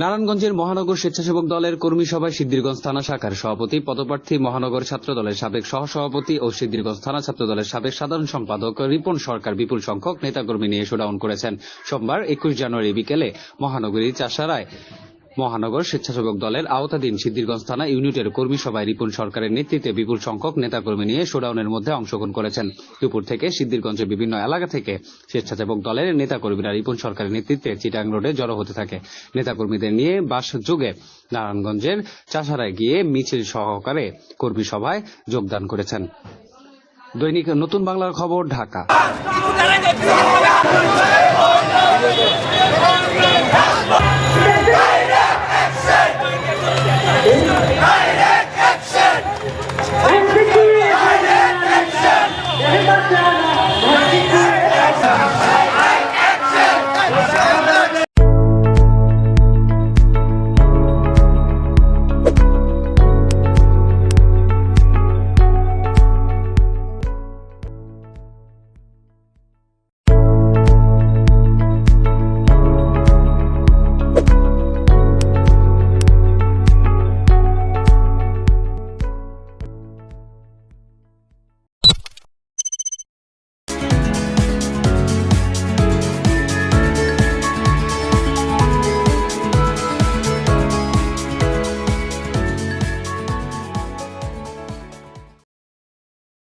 নারায়ণগঞ্জের মহানগর স্বেচ্ছাসেবক দলের কর্মী সভায় সিদ্ধিরগঞ্জ থানা শাখার সভাপতি, পদপ্রার্থী, মহানগর ছাত্র দলের সাবেক সহসভাপতি ও সিদ্ধিরগঞ্জ থানা ছাত্র দলের সাবেক সাধারণ সম্পাদক রিপন সরকার বিপুল সংখ্যক নেতাকর্মী নিয়ে শোডাউন করেছেন। সোমবার একুশ জানুয়ারি বিকেলে মহানগরীর চাষারায় মহানগর স্বেচ্ছাসেবক দলের আওতাধীন সিদ্ধিরগঞ্জ থানা ইউনিটের কর্মী সভায় রিপন সরকারের নেতৃত্বে বিপুল সংখ্যক নেতাকর্মী নিয়ে শোডাউনের মধ্যে অংশগ্রহণ করেছেন। দুপুর থেকে সিদ্ধিরগঞ্জের বিভিন্ন এলাকা থেকে স্বেচ্ছাসেবক দলের নেতাকর্মীরা রিপন সরকারের নেতৃত্বে চিটাং রোডে জড়ো হতে থাকে। নেতাকর্মীদের নিয়ে বাস যোগে নারায়ণগঞ্জের চাষারায় গিয়ে মিছিল সহকারে কর্মী সভায় যোগদান করেছেন। দৈনিক নতুন বাংলার খবর, ঢাকা। 下手したら泣きつけ